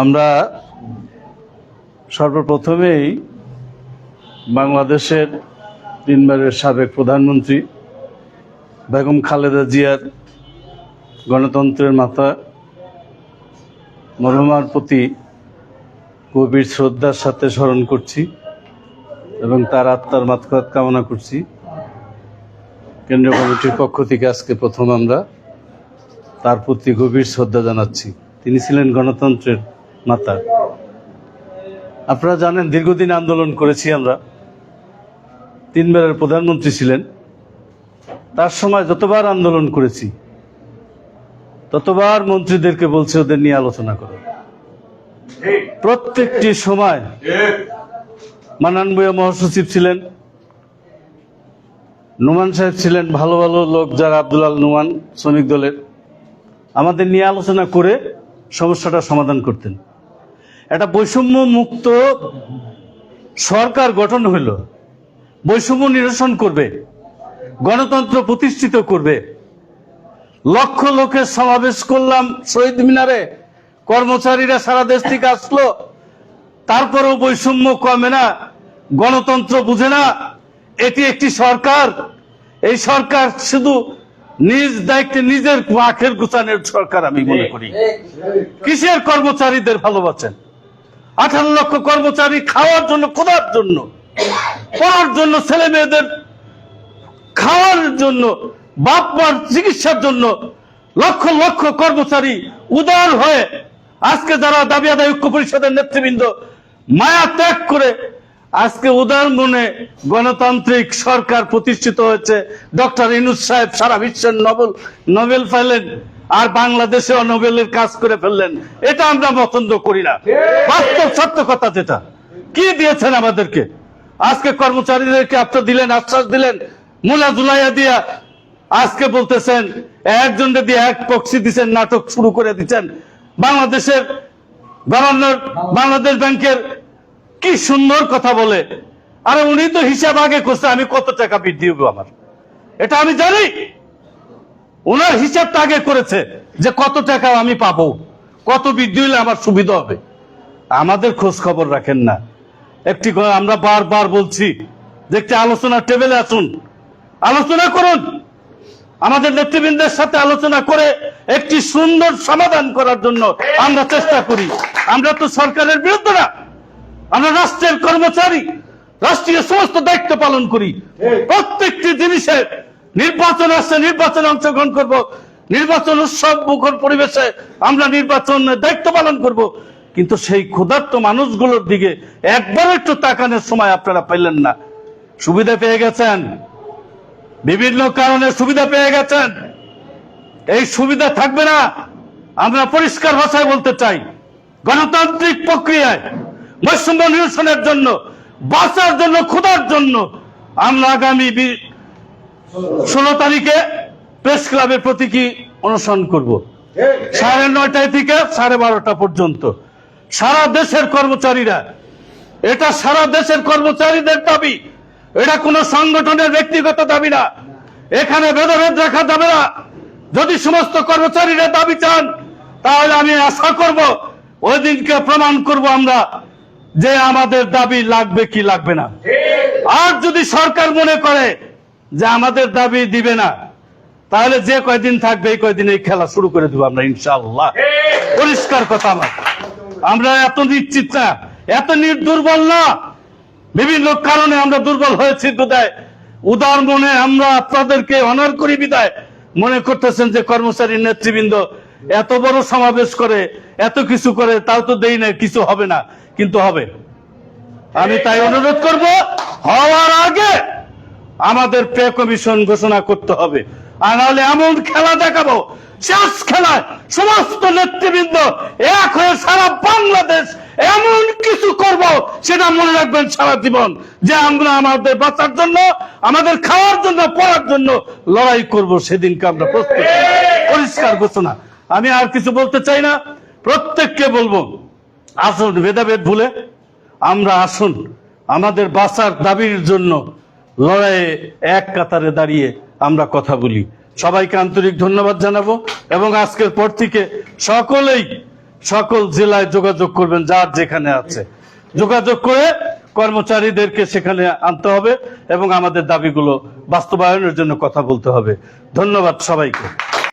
আমরা সর্বপ্রথমেই বাংলাদেশের তিনবারের সাবেক প্রধানমন্ত্রী বেগম খালেদা জিয়ার গণতন্ত্রের মাতা মরহুমার প্রতি গভীর শ্রদ্ধার সাথে স্মরণ করছি এবং তার আত্মার মাতকাত কামনা করছি। কেন্দ্রীয় কমিটির পক্ষ থেকে আজকে প্রথম আমরা তার প্রতি গভীর শ্রদ্ধা জানাচ্ছি। তিনি ছিলেন গণতন্ত্রের মাতা। আপনারা জানেন দীর্ঘদিন আন্দোলন করেছি আমরা। তিনবারের প্রধানমন্ত্রী ছিলেন। তার সময় যতবার আন্দোলন করেছি, ততবার মন্ত্রীদেরকে বলছে ওদের নিয়ে আলোচনা করো। প্রত্যেকটি সময় মানান মহাসচিব ছিলেন, নুমান সাহেব ছিলেন, ভালো ভালো লোক যারা আব্দুল নুমান শ্রমিক দলের। আমাদের নিয়ে আলোচনা করে সমস্যাটা সমাধান করতেন। একটা বৈষম্য মুক্ত সরকার গঠন হইল বৈষম্য নিরসন করবে, গণতন্ত্র প্রতিষ্ঠিত করবে। লক্ষ লোকের সমাবেশ করলাম শহীদ মিনারে। কর্মচারীরা সারা দেশ থেকে আসলো। তারপরেও বৈষম্য কমে না, গণতন্ত্র বুঝে না। এটি একটি সরকার। এই সরকার শুধু নিজ দায়িত্বে নিজের আখের গুছানোর সরকার আমি মনে করি। কিসের কর্মচারীদের ভালোবাসেন? আঠারো লক্ষ কর্মচারী খাওয়ার জন্য, খোদার জন্য, পড়ার জন্য, ছেলে মেয়েদের খাওয়ার জন্য বাপ মার চিকিৎসার জন্য লক্ষ লক্ষ কর্মচারী উদার হয়ে আজকে যারা দাবি আদায় ঐক্য পরিষদের নেতৃবৃন্দ মায়া ত্যাগ করে আজকে উদার মনে গণতান্ত্রিক সরকার প্রতিষ্ঠিত হয়েছে। ডক্টর ইনুস সাহেব সারা বিশ্বের নোবেল নোবেল পাইলেন। আর বাংলাদেশে নোবেলের কাজ করে ফেললেন, এটা আমরা পছন্দ করি না। বাস্তব সত্য কথা যেটা। কি দিয়েছেন আমাদেরকে? আজকে কর্মচারীদেরকে আপনার দিলেন, আশ্বাস দিলেন, মুলা জুলাইয়া দিয়া আজকে বলতেছেন, একজন দিয়ে এক পক্ষী দিচ্ছেন নাটক শুরু করে দিচ্ছেন, বাংলাদেশের গভর্নর, বাংলাদেশ ব্যাংকের কি সুন্দর কথা বলে। আরে উনি তো হিসাব আগে করছে, আমি কত টাকা বৃদ্ধি হবে আমার? এটা আমি জানি। ওনার হিসাবটা আগে করেছে যে কত টাকা আমি পাবো কত বৃদ্ধি হলে আমার সুবিধা হবে। আমাদের খোঁজ খবর রাখেন না। একটি আমরা বারবার বলছি যে একটি আলোচনা টেবিলে আসুন আলোচনা করুন। আমাদের নেতৃবৃন্দের সাথে আলোচনা করে একটি সুন্দর সমাধান করার জন্য আমরা চেষ্টা করি। আমরা তো সরকারের বিরুদ্ধে না আমরা রাষ্ট্রের কর্মচারী রাষ্ট্রীয় সমস্ত দায়িত্ব পালন করি। প্রত্যেকটি জিনিসের নির্বাচন আসছে, নির্বাচনে অংশগ্রহণ করব। নির্বাচন উৎসব, মুখর পরিবেশে আমরা নির্বাচনের দায়িত্ব পালন করব। কিন্তু সেই ক্ষুধার্ত মানুষগুলোর দিকে একবার একটু তাকানোর সময় আপনারা পেলেন না। সুবিধা পেয়ে গেছেন? বিভিন্ন কারণে সুবিধা পেয়ে গেছেন? এই সুবিধা থাকবে না? আমরা পরিষ্কার ভাষায় বলতে চাই, গণতান্ত্রিক প্রক্রিয়ায় বৈষম্য নিরসনের জন্য, বাঁচার জন্য, ক্ষুধার জন্য আমরা আগামী ষোলো তারিখে প্রেস ক্লাবের প্রতীকী অনুসরণ করব। সাড়ে নয়টায় থেকে সাড়ে বারোটা পর্যন্ত। সারা দেশের কর্মচারীরা, এটা সারা দেশের কর্মচারীদের দাবি। এটা কোনো সংগঠনের ব্যক্তিগত দাবি না। এখানে ভেদাভেদ রাখা যাবে না। যদি সমস্ত কর্মচারীরা দাবি চান, তাহলে আমি আশা করব, ওই দিনকে প্রমাণ করব আমরা যে আমাদের দাবি লাগবে কি লাগবে না। আর যদি সরকার মনে করে যে আমাদের দাবি দিবে না, তাহলে যে কয়দিন থাকবে এই কয়দিন এই খেলা শুরু করে দেবো আমরা, ইনশাআল্লাহ। পরিষ্কার কথা আমার। আমরা এত নিশ্চিত না, এত দুর্বল না। বিভিন্ন কারণে আমরা দুর্বল হয়েছি বিদায় উদার মনে আমরা আপনাদেরকে অনার করি বিদায়। মনে করতেছেন যে কর্মচারী নেতৃবৃন্দ এত বড় সমাবেশ করে, এত কিছু করে, তাও তো দেই না কিছু হবে না, কিন্তু হবে। আমি তাই অনুরোধ করব, হওয়ার আগে আমাদের পে কমিশন ঘোষণা করতে হবে। আর নাহলে এমন খেলা দেখাবো, শেষ খেলায় সমস্ত নেতৃবৃন্দ এক হয়ে সারা বাংলাদেশ এমন কিছু করব সেটা মনে রাখবেন সারা জীবন, যে আমরা আমাদের বাঁচার জন্য, আমাদের খাওয়ার জন্য, পড়ার জন্য লড়াই করব সেদিনকে আমরা প্রস্তুত। পরিষ্কার ঘোষণা। আমি আর কিছু বলতে চাই না। প্রত্যেককে বলব, আসুন ভেদাভেদ ভুলে, আমরা আসুন, আমাদের বাঁচার দাবির জন্য লড়াইয়ে এক কাতারে দাঁড়িয়ে আমরা কথা বলি। সবাইকে আন্তরিক ধন্যবাদ জানাব এবং আজকের পর থেকে সকলেই সকল জেলায় যোগাযোগ করবেন যার যেখানে আছে। যোগাযোগ করে কর্মচারীদেরকে সেখানে আনতে হবে এবং আমাদের দাবিগুলো বাস্তবায়নের জন্য কথা বলতে হবে। ধন্যবাদ সবাইকে।